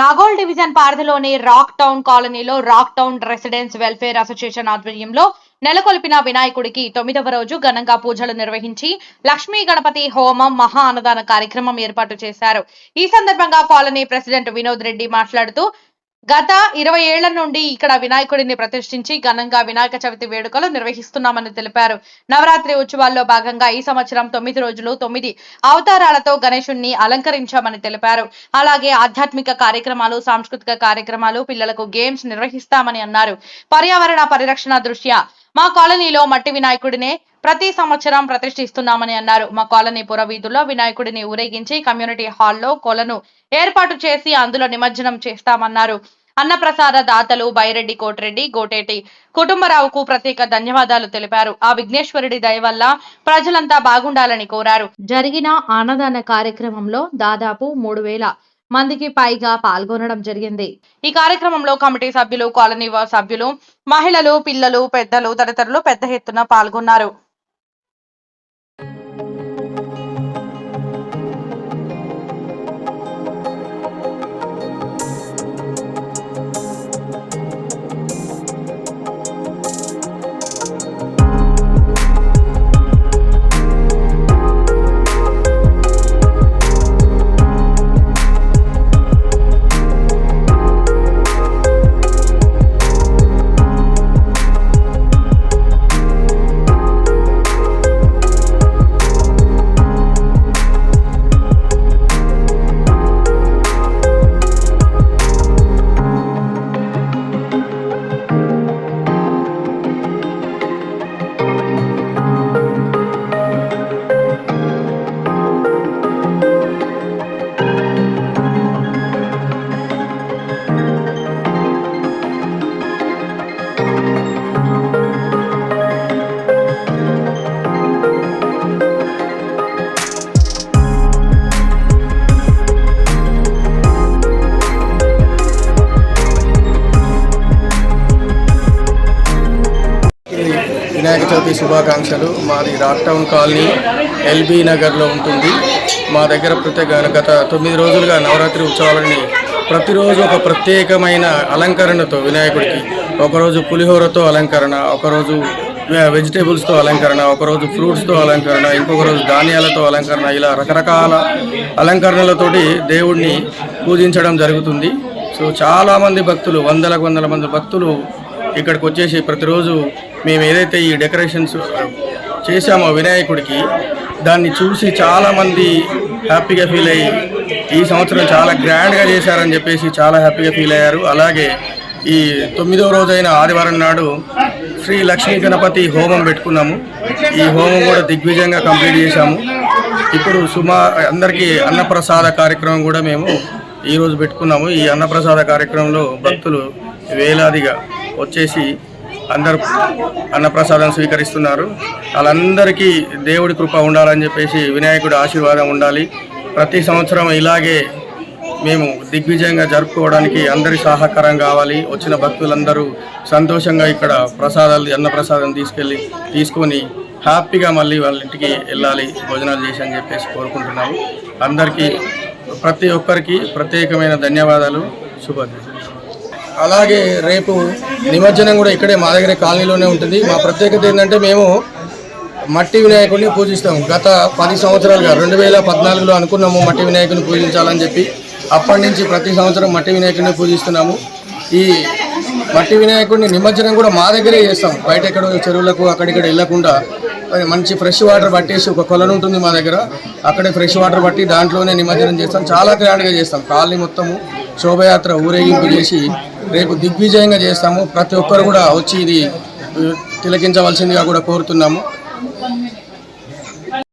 Nagole division పరిధిలోని rock town కాలనీలో rock town residents welfare association ఆధ్వర్యంలో నెలకొల్పిన వినాయకుడికి తొమ్మిదవ రోజు ఘనంగా పూజలు నిర్వహించి లక్ష్మీ గణపతి హోమం మహా అన్నదాన కార్యక్రమం ఏర్పాటు చేశారు. ఈ సందర్భంగా కాలనీ ప్రెసిడెంట్ వినోద్ రెడ్డి మాట్లాడుతూ గత ఇరవై ఏళ్ళ నుండి ఇక్కడ వినాయకుడిని ప్రతిష్ఠించి ఘనంగా వినాయక చవితి వేడుకలు నిర్వహిస్తున్నామని తెలిపారు. నవరాత్రి ఉత్సవాల్లో భాగంగా ఈ సంవత్సరం తొమ్మిది రోజులు తొమ్మిది అవతారాలతో గణేశుణ్ణి అలంకరించామని తెలిపారు. అలాగే ఆధ్యాత్మిక కార్యక్రమాలు సాంస్కృతిక కార్యక్రమాలు పిల్లలకు గేమ్స్ నిర్వహిస్తామని అన్నారు. పర్యావరణ పరిరక్షణ దృష్ట్యా మా కాలనీలో మట్టి వినాయకుడినే ప్రతి సంవత్సరం ప్రతిష్ఠిస్తున్నామని అన్నారు. మా కాలనీ పురవీధుల్లో వినాయకుడిని ఊరేగించి కమ్యూనిటీ హాల్లో కొలను ఏర్పాటు చేసి అందులో నిమజ్జనం చేస్తామన్నారు. అన్నప్రసాద దాతలు బైరెడ్డి కోటిరెడ్డి గోటేటి కుటుంబరావుకు ప్రత్యేక ధన్యవాదాలు తెలిపారు. ఆ విఘ్నేశ్వరుడి దయ వల్ల ప్రజలంతా బాగుండాలని కోరారు. జరిగిన అన్నదాన కార్యక్రమంలో దాదాపు మూడు వేల మందికి పైగా పాల్గొనడం జరిగింది. ఈ కార్యక్రమంలో కమిటీ సభ్యులు కాలనీ సభ్యులు మహిళలు పిల్లలు పెద్దలు తదితరులు పెద్ద ఎత్తున పాల్గొన్నారు. వినాయక చవితి శుభాకాంక్షలు. మాది రాక్ టౌన్ కాలనీ ఎల్బీ నగర్లో ఉంటుంది. మా దగ్గర ప్రత్యేక గత తొమ్మిది రోజులుగా నవరాత్రి ఉత్సవాలని ప్రతిరోజు ఒక ప్రత్యేకమైన అలంకరణతో వినాయకుడికి ఒకరోజు పులిహోరతో అలంకరణ ఒకరోజు వెజిటేబుల్స్తో అలంకరణ ఒకరోజు ఫ్రూట్స్తో అలంకరణ ఇంకొక రోజు ధాన్యాలతో అలంకరణ ఇలా రకరకాల అలంకరణలతోటి దేవుడిని పూజించడం జరుగుతుంది. సో చాలామంది భక్తులు వందల వందల మంది భక్తులు ఇక్కడికి వచ్చేసి ప్రతిరోజు మేము ఏదైతే ఈ డెకరేషన్స్ చేశామో వినాయకుడికి దాన్ని చూసి చాలామంది హ్యాపీగా ఫీల్ అయ్యి ఈ సంవత్సరం చాలా గ్రాండ్గా చేశారని చెప్పేసి చాలా హ్యాపీగా ఫీల్ అయ్యారు. అలాగే ఈ తొమ్మిదవ రోజైన ఆదివారం నాడు శ్రీ లక్ష్మీ గణపతి హోమం పెట్టుకున్నాము. ఈ హోమం కూడా దిగ్విజయంగా కంప్లీట్ చేశాము. ఇప్పుడు సుమా అందరికీ అన్నప్రసాద కార్యక్రమం కూడా మేము ఈరోజు పెట్టుకున్నాము. ఈ అన్నప్రసాద కార్యక్రమంలో భక్తులు వేలాదిగా వచ్చేసి అందరూ అన్నప్రసాదం స్వీకరిస్తున్నారు. వాళ్ళందరికీ దేవుడి కృప ఉండాలని చెప్పేసి వినాయకుడి ఆశీర్వాదం ఉండాలి. ప్రతి సంవత్సరం ఇలాగే మేము దిగ్విజయంగా జరుపుకోవడానికి అందరి సహకారం కావాలి. వచ్చిన భక్తులందరూ సంతోషంగా ఇక్కడ ప్రసాదాలు అన్న ప్రసాదం తీసుకెళ్ళి తీసుకొని హ్యాపీగా మళ్ళీ వాళ్ళ ఇంటికి వెళ్ళాలి భోజనాలు చేసి అని చెప్పేసి కోరుకుంటున్నాము. అందరికీ ప్రతి ఒక్కరికి ప్రత్యేకమైన ధన్యవాదాలు. శుభాకాంక్షలు అలాగే రేపు నిమజ్జనం కూడా ఇక్కడే మా దగ్గర కాలనీలోనే ఉంటుంది. మా ప్రత్యేకత ఏంటంటే మేము మట్టి వినాయకుడిని పూజిస్తాం గత పది సంవత్సరాలుగా రెండు వేల పద్నాలుగులో అనుకున్నాము మట్టి వినాయకుడిని పూజించాలని చెప్పి. అప్పటి నుంచి ప్రతి సంవత్సరం మట్టి వినాయకుడిని పూజిస్తున్నాము. ఈ మట్టి వినాయకుడిని నిమజ్జనం కూడా మా దగ్గరే చేస్తాం. బయట ఎక్కడ చెరువులకు అక్కడిక్కడ వెళ్ళకుండా మంచి ఫ్రెష్ వాటర్ పట్టేసి ఒక కొలను ఉంటుంది మా దగ్గర. అక్కడే ఫ్రెష్ వాటర్ పట్టి దాంట్లోనే నిమజ్జనం చేస్తాం. చాలా గ్రాండ్గా చేస్తాం. కాలనీ మొత్తము శోభయాత్ర ఊరేగింపు చేసి రేపు దిగ్విజయంగా చేస్తాము. ప్రతి ఒక్కరు కూడా వచ్చి ఇది తిలకించవలసిందిగా కూడా కోరుతున్నాము.